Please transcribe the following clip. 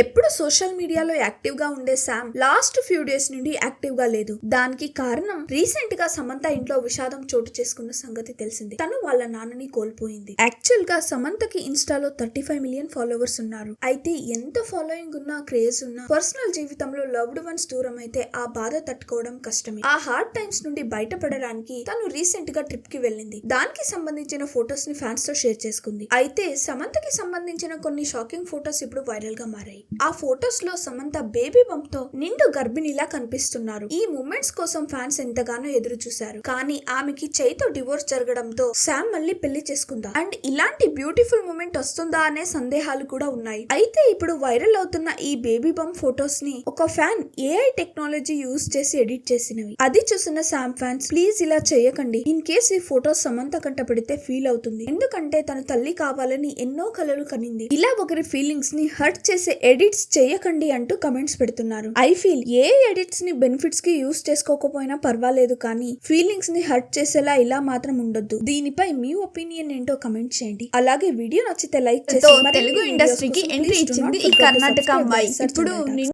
ఎప్పుడు సోషల్ మీడియాలో యాక్టివ్గా ఉండే శామ్ లాస్ట్ ఫ్యూ డేస్ నుండి యాక్టివ్గా లేదు. దానికి కారణం రీసెంట్గా సమంత ఇంట్లో విషాదం చోటు చేసుకున్న సంగతి తెలిసింది. తను వాళ్ళ నాన్నని కోల్పోయింది. యాక్చువల్గా సమంతకి ఇన్స్టాలో థర్టీ ఫైవ్ మిలియన్ ఫాలోవర్స్ ఉన్నారు. అయితే ఎంత ఫాలోయింగ్ ఉన్నా క్రేజ్ ఉన్నా పర్సనల్ జీవితంలో లవ్డ్ వన్స్ దూరం అయితే ఆ బాధ తట్టుకోవడం కష్టమే. ఆ హార్డ్ టైమ్స్ నుండి బయటపడడానికి తను రీసెంట్గా ట్రిప్కి వెళ్ళింది. దానికి సంబంధించిన ఫొటోస్ని ఫ్యాన్స్తో షేర్ చేసుకుంది. అయితే సమంతకి సంబంధించిన కొన్ని షాకింగ్ ఫొటోస్ ఇప్పుడు వైరల్గా మారాయి. ఆ ఫొటోస్లో సమంత బేబీ బంప్తో నిండు గర్భిణిలా కనిపిస్తున్నారు. ఈ మూమెంట్స్ కోసం ఫ్యాన్స్ ఎంతగానో ఎదురు చూశారు కానీ ఆమెకి చైతో డివోర్స్ జరగడంతో శామ్ మళ్ళీ పెళ్ళి చేసుకుందా. అండ్ ఇలాంటి బ్యూటిఫుల్ మూమెంట్ వస్తుందా అనే సందేహాలు కూడా ఉన్నాయి. అయితే ఇప్పుడు వైరల్ అవుతున్న ఈ బేబీ బంప్ ఫొటోస్ని ఒక ఫ్యాన్ ఏఐ టెక్నాలజీ యూస్ చేసి ఎడిట్ చేసినవి. అది చూసిన శామ్ ఫ్యాన్స్ ప్లీజ్ ఇలా చేయకండి. ఇన్ కేస్ ఈ ఫొటోస్ సమంత కంట పెడితే ఫీల్ అవుతుంది. ఎందుకంటే తన తల్లి కావాలని ఎన్నో కలలు కనింది. ఇలా ఒకరి ఫీలింగ్స్ని హర్ట్ చేసే ఎడిట్స్ చేయకండి అంటూ కమెంట్స్ పెడుతున్నారు. ఐ ఫీల్ ఏ ఎడిట్స్ని బెనిఫిట్స్కి యూస్ చేసుకోకపోయినా పర్వాలేదు కానీ ఫీలింగ్స్ని హర్ట్ చేసేలా ఇలా మాత్రం ఉండొద్దు. దీనిపై మీ ఒపీనియన్ ఏంటో కమెంట్ చేయండి. అలాగే వీడియో నచ్చితే లైక్ చేసి తెలుగు ఇండస్ట్రీకి ఎంట్రీ ఇచ్చింది ఈ కర్ణాటక అమ్మాయి. ఇప్పుడు